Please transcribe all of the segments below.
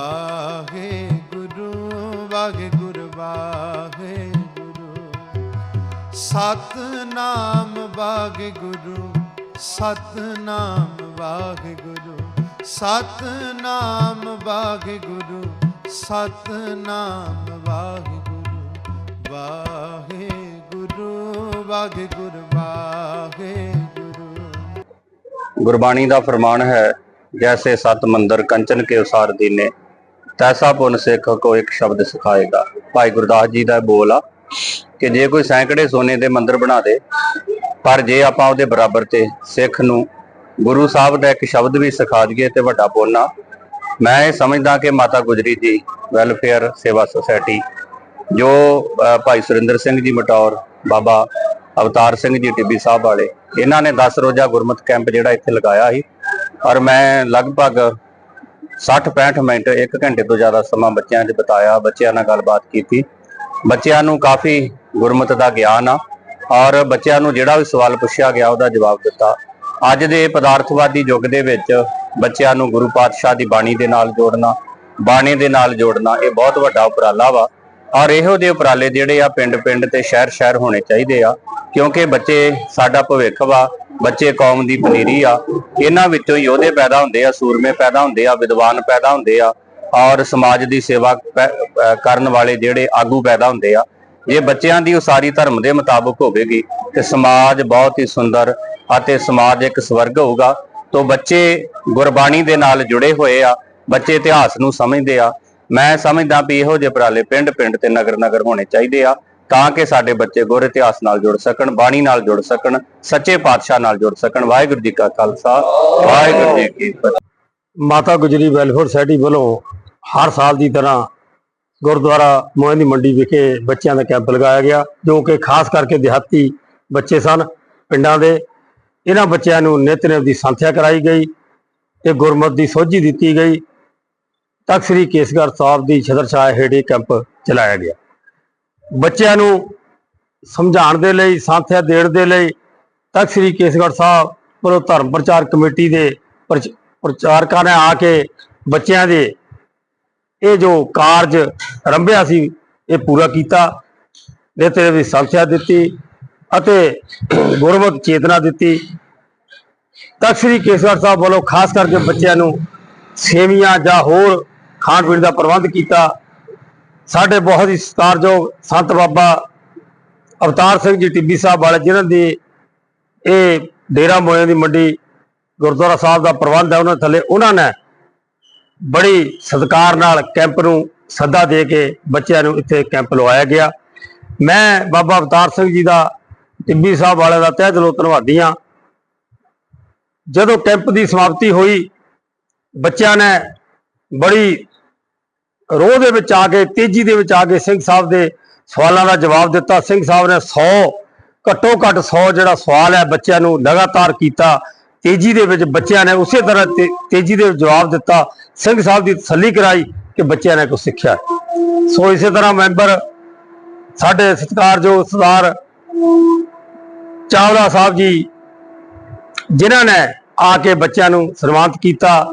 ਵਾਹਿ ਗੁਰੂ ਵਾਹੇ ਗੁਰ ਵਾਹੇ ਗੁਰੂ ਸਤ ਨਾਮ ਵਾਹੇ ਗੁਰੂ ਸਤ ਨਾਮ ਵਾਹੇ ਗੁਰੂ ਸਤ ਨਾਮ ਵਾਹੇ ਗੁਰੂ ਸਤ ਨਾਮ ਵਾਹੇ ਗੁਰੂ ਵਾਹਿ ਗੁਰੂ ਵਾਹੇ ਗੁਰ ਵਾਹੇ ਗੁਰੂ ਗੁਰਬਾਣੀ ਦਾ ਫਰਮਾਨ ਹੈ, ਜੈਸੇ ਸਤ ਮੰਦਰ ਕੰਚਨ ਕੇ ਉਸਾਰ ਦੀਨੇ ਤੈਸਾ ਪੁੰਨ ਸਿੱਖ ਕੋ ਇੱਕ ਸ਼ਬਦ ਸਿਖਾਏਗਾ। ਭਾਈ ਗੁਰਦਾਸ ਜੀ ਦਾ ਇਹ ਬੋਲ ਆ ਕਿ ਜੇ ਕੋਈ ਸੈਂਕੜੇ ਸੋਨੇ ਦੇ ਮੰਦਰ ਬਣਾ ਦੇ, ਪਰ ਜੇ ਆਪਾਂ ਉਹਦੇ ਬਰਾਬਰ ਤੇ ਸਿੱਖ ਨੂੰ ਗੁਰੂ ਸਾਹਿਬ ਦਾ ਇੱਕ ਸ਼ਬਦ ਵੀ ਸਿਖਾ ਦਈਏ ਤੇ ਵੱਡਾ ਪੁੰਨ ਆ। ਮੈਂ ਇਹ ਸਮਝਦਾ ਕਿ ਮਾਤਾ ਗੁਜਰੀ ਜੀ, ਵੈਲਫੇਅਰ ਸੇਵਾ ਸੁਸਾਇਟੀ, ਜੋ ਭਾਈ ਸੁਰਿੰਦਰ ਸਿੰਘ ਜੀ ਮਟੌਰ, ਬਾਬਾ ਅਵਤਾਰ ਸਿੰਘ ਜੀ ਟਿੱਬੀ ਸਾਹਿਬ ਵਾਲੇ, ਇਹਨਾਂ ਨੇ 10 ਰੋਜ਼ਾ ਗੁਰਮਤ ਕੈਂਪ ਜਿਹੜਾ ਇੱਥੇ ਲਗਾਇਆ ਸੀ। ਔਰ ਮੈਂ ਲਗਭਗ 60-65 ਮਿੰਟ 1 ਘੰਟੇ ਤੋਂ ਜ਼ਿਆਦਾ ਸਮਾਂ ਬੱਚਿਆਂ 'ਚ ਬਿਤਾਇਆ, ਬੱਚਿਆਂ ਨਾਲ ਗੱਲਬਾਤ ਕੀਤੀ। ਬੱਚਿਆਂ ਨੂੰ ਕਾਫੀ ਗੁਰਮਤ ਦਾ ਗਿਆਨ ਆ ਔਰ ਬੱਚਿਆਂ ਨੂੰ ਜਿਹੜਾ ਵੀ ਸਵਾਲ ਪੁੱਛਿਆ ਗਿਆ, ਉਹਦਾ ਜਵਾਬ ਦਿੱਤਾ। ਅੱਜ ਦੇ ਪਦਾਰਥਵਾਦੀ ਯੁੱਗ ਦੇ ਵਿੱਚ ਬੱਚਿਆਂ ਨੂੰ ਗੁਰੂ ਪਾਤਸ਼ਾਹ ਦੀ ਬਾਣੀ ਦੇ ਨਾਲ ਜੋੜਨਾ, ਬਾਣੀ ਦੇ ਨਾਲ ਜੋੜਨਾ, ਇਹ ਬਹੁਤ ਵੱਡਾ ਉਪਰਾਲਾ ਵਾ। ਔਰ ਇਹੋ ਜਿਹੇ ਉਪਰਾਲੇ ਜਿਹੜੇ ਆ ਪਿੰਡ-ਪਿੰਡ ਤੇ ਸ਼ਹਿਰ-ਸ਼ਹਿਰ ਹੋਣੇ ਚਾਹੀਦੇ ਆ, ਕਿਉਂਕਿ ਬੱਚੇ ਸਾਡਾ ਭਵਿੱਖ ਵਾ ਬੱਚੇ ਕੌਮ ਦੀ ਪਨੀਰੀ ਆ, ਇਹਨਾਂ ਵਿੱਚੋਂ ਯੋਧੇ ਪੈਦਾ ਹੁੰਦੇ ਆ, ਸੂਰਮੇ ਪੈਦਾ ਹੁੰਦੇ ਆ, ਵਿਦਵਾਨ ਪੈਦਾ ਹੁੰਦੇ ਆ ਔਰ ਸਮਾਜ ਦੀ ਸੇਵਾ ਪੈ- ਕਰਨ ਵਾਲੇ ਜਿਹੜੇ ਆਗੂ ਪੈਦਾ ਹੁੰਦੇ ਆ। ਜੇ ਬੱਚਿਆਂ ਦੀ ਉਸਾਰੀ ਧਰਮ ਦੇ ਮੁਤਾਬਕ ਹੋਵੇਗੀ ਤੇ ਸਮਾਜ ਬਹੁਤ ਹੀ ਸੁੰਦਰ ਅਤੇ ਸਮਾਜ ਇੱਕ ਸਵਰਗ ਹੋਊਗਾ, ਤੋਂ ਬੱਚੇ ਗੁਰਬਾਣੀ ਦੇ ਨਾਲ ਜੁੜੇ ਹੋਏ ਆ, ਬੱਚੇ ਇਤਿਹਾਸ ਨੂੰ ਸਮਝਦੇ ਆ। ਮੈਂ ਸਮਝਦਾ ਵੀ ਇਹੋ ਜਿਹੇ ਉਪਰਾਲੇ ਪਿੰਡ-ਪਿੰਡ ਤੇ ਨਗਰ-ਨਗਰ ਹੋਣੇ ਚਾਹੀਦੇ ਆ। ਤਾਂ ਕਿ ਸਾਡੇ ਬੱਚੇ ਗੁਰ ਇਤਿਹਾਸ ਨਾਲ ਜੁੜ ਸਕਣ, ਬਾਣੀ ਨਾਲ ਜੁੜ ਸਕਣ, ਸੱਚੇ ਪਾਤਸ਼ਾਹ ਨਾਲ ਜੁੜ ਸਕਣ। ਵਾਹਿਗੁਰੂ ਜੀ ਕਾ ਖਾਲਸਾ, ਵਾਹਿਗੁਰੂ ਜੀ ਕੀ ਫਤਿਹ। ਮਾਤਾ ਗੁਜਰੀ ਵੈਲਫੇਅਰ ਸੋਸਾਇਟੀ ਵੱਲੋਂ ਹਰ ਸਾਲ ਦੀ ਤਰ੍ਹਾਂ ਗੁਰਦੁਆਰਾ ਮੋਹਨ ਦੀ ਮੰਡੀ ਵਿਖੇ ਬੱਚਿਆਂ ਦਾ ਕੈਂਪ ਲਗਾਇਆ ਗਿਆ, ਜੋ ਕਿ ਖਾਸ ਕਰਕੇ ਦਿਹਾਤੀ ਬੱਚੇ ਸਨ ਪਿੰਡਾਂ ਦੇ। ਇਹਨਾਂ ਬੱਚਿਆਂ ਨੂੰ ਨਿਤਨੇਮ ਦੀ ਸੰਥਿਆ ਕਰਾਈ ਗਈ ਤੇ ਗੁਰਮਤ ਦੀ ਸੋਝੀ ਦਿੱਤੀ ਗਈ। ਤਖਤ ਸ੍ਰੀ ਕੇਸਗੜ੍ਹ ਸਾਹਿਬ ਦੀ ਛਤਰਛਾਇਆ ਹੇਠ ਇਹ ਕੈਂਪ ਚਲਾਇਆ ਗਿਆ। ਬੱਚਿਆਂ ਨੂੰ ਸਮਝਾਉਣ ਦੇ ਲਈ, ਸਾਥਿਆ ਦੇਣ ਦੇ ਲਈ ਤਖਤ ਸ੍ਰੀ ਕੇਸਗੜ੍ਹ ਸਾਹਿਬ ਵੱਲੋਂ ਧਰਮ ਪ੍ਰਚਾਰ ਕਮੇਟੀ ਦੇ ਪ੍ਰਚ- ਪ੍ਰਚਾਰਕਾਂ ਨੇ ਆ ਕੇ ਬੱਚਿਆਂ ਦੇ ਇਹ ਜੋ ਕਾਰਜ ਰੰਭਿਆ ਸੀ, ਇਹ ਪੂਰਾ ਕੀਤਾ ਨਿਤਨੇਮ ਦੀ ਸੰਥਿਆ ਦਿੱਤੀ ਅਤੇ ਗੁਰਮਤਿ ਚੇਤਨਾ ਦਿੱਤੀ। ਤਖਤ ਸ੍ਰੀ ਕੇਸਗੜ੍ਹ ਸਾਹਿਬ ਵੱਲੋਂ ਖਾਸ ਕਰਕੇ ਬੱਚਿਆਂ ਨੂੰ ਸੇਵੀਆਂ ਜਾਂ ਹੋਰ ਖਾਣ ਪੀਣ ਦਾ ਪ੍ਰਬੰਧ ਕੀਤਾ। ਸਾਡੇ ਬਹੁਤ ਹੀ ਸਤਿਕਾਰਯੋਗ ਸੰਤ ਬਾਬਾ ਅਵਤਾਰ ਸਿੰਘ ਜੀ ਟਿੱਬੀ ਸਾਹਿਬ ਵਾਲੇ, ਜਿਨ੍ਹਾਂ ਦੀ ਇਹ ਡੇਰਾ ਮੋਇਆਂ ਦੀ ਮੰਡੀ ਗੁਰਦੁਆਰਾ ਸਾਹਿਬ ਦਾ ਪ੍ਰਬੰਧ ਹੈ, ਉਹਨਾਂ ਥੱਲੇ ਉਹਨਾਂ ਨੇ ਬੜੀ ਸਤਿਕਾਰ ਨਾਲ ਕੈਂਪ ਨੂੰ ਸੱਦਾ ਦੇ ਕੇ ਬੱਚਿਆਂ ਨੂੰ ਇੱਥੇ ਕੈਂਪ ਲਵਾਇਆ ਗਿਆ। ਮੈਂ ਬਾਬਾ ਅਵਤਾਰ ਸਿੰਘ ਜੀ ਦਾ ਟਿੱਬੀ ਸਾਹਿਬ ਵਾਲੇ ਦਾ ਤਹਿ ਦਿਲੋਂ ਧੰਨਵਾਦੀ ਹਾਂ। ਜਦੋਂ ਕੈਂਪ ਦੀ ਸਮਾਪਤੀ ਹੋਈ, ਬੱਚਿਆਂ ਨੇ ਬੜੀ ਰੋਹ ਦੇ ਵਿੱਚ ਆ ਕੇ ਤੇਜ਼ੀ ਦੇ ਵਿੱਚ ਆ ਕੇ ਸਿੰਘ ਸਾਹਿਬ ਦੇ ਸਵਾਲਾਂ ਦਾ ਜਵਾਬ ਦਿੱਤਾ। ਸਿੰਘ ਸਾਹਿਬ ਨੇ 100 ਘੱਟੋ ਘੱਟ 100 ਜਿਹੜਾ ਸਵਾਲ ਹੈ ਬੱਚਿਆਂ ਨੂੰ ਲਗਾਤਾਰ ਕੀਤਾ। ਤੇਜ਼ੀ ਦੇ ਵਿੱਚ ਬੱਚਿਆਂ ਨੇ ਉਸੇ ਤਰ੍ਹਾਂ ਤੇ- ਤੇਜ਼ੀ ਦੇ ਜਵਾਬ ਦਿੱਤਾ। ਸਿੰਘ ਸਾਹਿਬ ਦੀ ਤਸੱਲੀ ਕਰਾਈ ਕਿ ਬੱਚਿਆਂ ਨੇ ਕੁਝ ਸਿੱਖਿਆ। ਸੋ ਇਸੇ ਤਰ੍ਹਾਂ ਮੈਂਬਰ ਸਾਡੇ ਸਤਿਕਾਰਯੋਗ ਸਰਦਾਰ ਚਾਵਲਾ ਸਾਹਿਬ ਜੀ, ਜਿਨ੍ਹਾਂ ਨੇ ਆ ਕੇ ਬੱਚਿਆਂ ਨੂੰ ਸਨਮਾਨਿਤ ਕੀਤਾ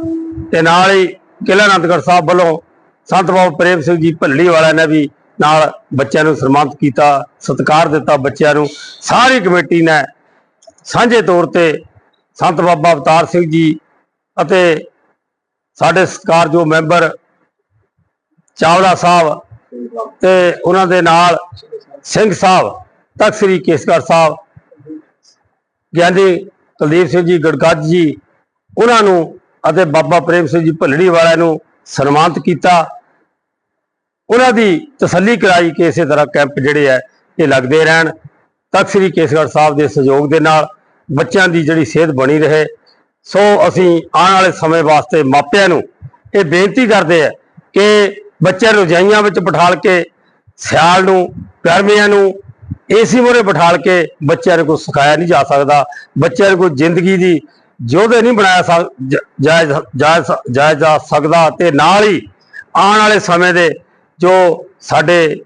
ਤੇ ਨਾਲ ਹੀ ਕਿਲ੍ਹਾ ਅਨੰਦਗੜ੍ਹ ਸਾਹਿਬ ਵੱਲੋਂ ਸੰਤ ਬਾਬਾ ਪ੍ਰੇਮ ਸਿੰਘ ਜੀ ਭੱਲੜੀ ਵਾਲਿਆਂ ਨੇ ਵੀ ਨਾਲ ਬੱਚਿਆਂ ਨੂੰ ਸਨਮਾਨਿਤ ਕੀਤਾ, ਸਤਿਕਾਰ ਦਿੱਤਾ ਬੱਚਿਆਂ ਨੂੰ। ਸਾਰੀ ਕਮੇਟੀ ਨੇ ਸਾਂਝੇ ਤੌਰ ਤੇ ਸੰਤ ਬਾਬਾ ਅਵਤਾਰ ਸਿੰਘ ਜੀ ਅਤੇ ਸਾਡੇ ਸਤਿਕਾਰਯੋਗ ਮੈਂਬਰ ਚਾਵਲਾ ਸਾਹਿਬ ਤੇ ਉਹਨਾਂ ਦੇ ਨਾਲ ਸਿੰਘ ਸਾਹਿਬ, ਤਖਤ ਸ੍ਰੀ ਕੇਸਗੜ੍ਹ ਸਾਹਿਬ, ਗਿਆਨੀ ਕੁਲਦੀਪ ਸਿੰਘ ਜੀ, ਗੜਗੱਜ ਜੀ, ਉਹਨਾਂ ਨੂੰ ਅਤੇ ਬਾਬਾ ਪ੍ਰੇਮ ਸਿੰਘ ਜੀ ਭੱਲੜੀ ਵਾਲਿਆਂ ਨੂੰ ਸਨਮਾਨਿਤ ਕੀਤਾ। ਉਹਨਾਂ ਦੀ ਤਸੱਲੀ ਕਰਾਈ ਕਿ ਇਸੇ ਤਰ੍ਹਾਂ ਕੈਂਪ ਜਿਹੜੇ ਆ, ਇਹ ਲੱਗਦੇ ਰਹਿਣ। ਤਖਤ ਸ੍ਰੀ ਕੇਸਗੜ੍ਹ ਸਾਹਿਬ ਦੇ ਸਹਿਯੋਗ ਦੇ ਨਾਲ ਬੱਚਿਆਂ ਦੀ ਜਿਹੜੀ ਸਿਹਤ ਬਣੀ ਰਹੇ। ਸੋ ਅਸੀਂ ਆਉਣ ਵਾਲੇ ਸਮੇਂ ਵਾਸਤੇ ਮਾਪਿਆਂ ਨੂੰ ਇਹ ਬੇਨਤੀ ਕਰਦੇ ਆ ਕਿ ਬੱਚਿਆਂ ਨੂੰ ਰਜਾਈਆਂ ਵਿੱਚ ਬਿਠਾਲ ਕੇ, ਸਿਆਲ ਨੂੰ, ਗਰਮੀਆਂ ਨੂੰ ਏਸੀ ਮੋਰੇ ਬਿਠਾਲ ਕੇ ਬੱਚਿਆਂ ਨੂੰ ਕੋਈ ਸਿਖਾਇਆ ਨਹੀਂ ਜਾ ਸਕਦਾ। ਬੱਚਿਆਂ ਨੂੰ ਕੋਈ ਜ਼ਿੰਦਗੀ ਦੀ ਯੋਧੇ ਨਹੀਂ ਬਣਾਇਆ ਸਕ- ਜ- ਜਾਇਜ਼ ਜਾਇਜ਼ ਜਾਇਜ਼ ਜਾ ਸਕਦਾ ਤੇ ਨਾਲ ਹੀ ਆਉਣ ਵਾਲੇ ਸਮੇਂ ਦੇ ਜੋ ਸਾਡੇ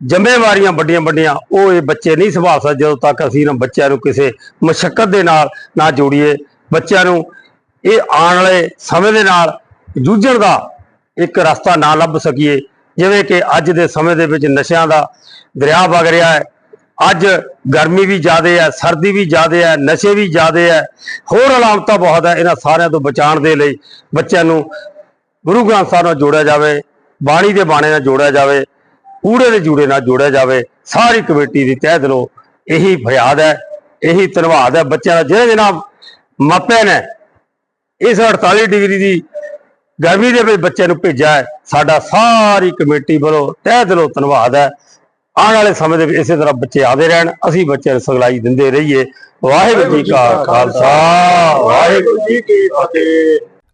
ਜ਼ਿੰਮੇਵਾਰੀਆਂ ਵੱਡੀਆਂ ਵੱਡੀਆਂ, ਉਹ ਇਹ ਬੱਚੇ ਨਹੀਂ ਸੰਭਾਲ ਸਕਦੇ ਜਦੋਂ ਤੱਕ ਅਸੀਂ ਇਹਨਾਂ ਬੱਚਿਆਂ ਨੂੰ ਕਿਸੇ ਮੁਸ਼ਕਲ ਦੇ ਨਾਲ ਨਾ ਜੋੜੀਏ। ਬੱਚਿਆਂ ਨੂੰ ਇਹ ਆਉਣ ਵਾਲੇ ਸਮੇਂ ਦੇ ਨਾਲ ਜੂਝਣ ਦਾ ਇੱਕ ਰਸਤਾ ਨਾ ਲੱਭ ਸਕੀਏ। ਜਿਵੇਂ ਕਿ ਅੱਜ ਦੇ ਸਮੇਂ ਦੇ ਵਿੱਚ ਨਸ਼ਿਆਂ ਦਾ ਦਰਿਆ ਵਗ ਰਿਹਾ ਹੈ। ਅੱਜ ਗਰਮੀ ਵੀ ਜ਼ਿਆਦਾ ਹੈ, ਸਰਦੀ ਵੀ ਜ਼ਿਆਦਾ ਹੈ, ਨਸ਼ੇ ਵੀ ਜ਼ਿਆਦਾ ਹੈ। ਹੋਰ ਅਲਾਮਤਾਂ ਬਹੁਤ ਹੈ ਇਹਨਾਂ ਸਾਰਿਆਂ ਤੋਂ ਬਚਾਉਣ ਦੇ ਲਈ। ਬੱਚਿਆਂ ਨੂੰ ਗੁਰੂ ਗ੍ਰੰਥ ਸਾਹਿਬ ਨਾਲ ਜੋੜਿਆ ਜਾਵੇ। ਬਾਣੀ ਦੇ ਬਾਣੇ ਨਾਲ ਜੋੜਿਆ ਜਾਵੇ, ਕੂੜੇ ਦੇ ਜੂੜੇ ਨਾਲ ਜੋੜਿਆ ਜਾਵੇ, ਸਾਰੀ ਕਮੇਟੀ ਦੀ ਤਹਿ ਦਿਲੋਂ ਇਹੀ ਫਰਿਆਦ ਹੈ, ਇਹੀ ਧੰਨਵਾਦ ਹੈ ਬੱਚਿਆਂ ਦਾ। ਜਿਹੜੇ ਜਿਹਨਾਂ ਮਾਪਿਆਂ ਨੇ ਇਸ 48 ਡਿਗਰੀ ਦੀ ਗਰਮੀ ਦੇ ਵਿੱਚ ਬੱਚਿਆਂ ਨੂੰ ਭੇਜਿਆ ਹੈ, ਸਾਡਾ ਸਾਰੀ ਕਮੇਟੀ ਵੱਲੋਂ ਤਹਿ ਦਿਲੋਂ ਧੰਨਵਾਦ ਹੈ। ਆਉਣ ਵਾਲੇ ਸਮੇਂ ਦੇ ਵਿੱਚ ਇਸੇ ਤਰ੍ਹਾਂ ਬੱਚੇ ਆਦੇ ਰਹਿਣ, ਅਸੀਂ ਬੱਚਿਆਂ ਨੂੰ ਸਿਖਲਾਈ ਦਿੰਦੇ ਰਹੀਏ। ਵਾਹਿਗੁਰੂ ਜੀ ਕਾ ਖਾਲਸਾ, ਵਾਹਿਗੁਰੂ ਜੀ ਕੀ ਫਤਿਹ।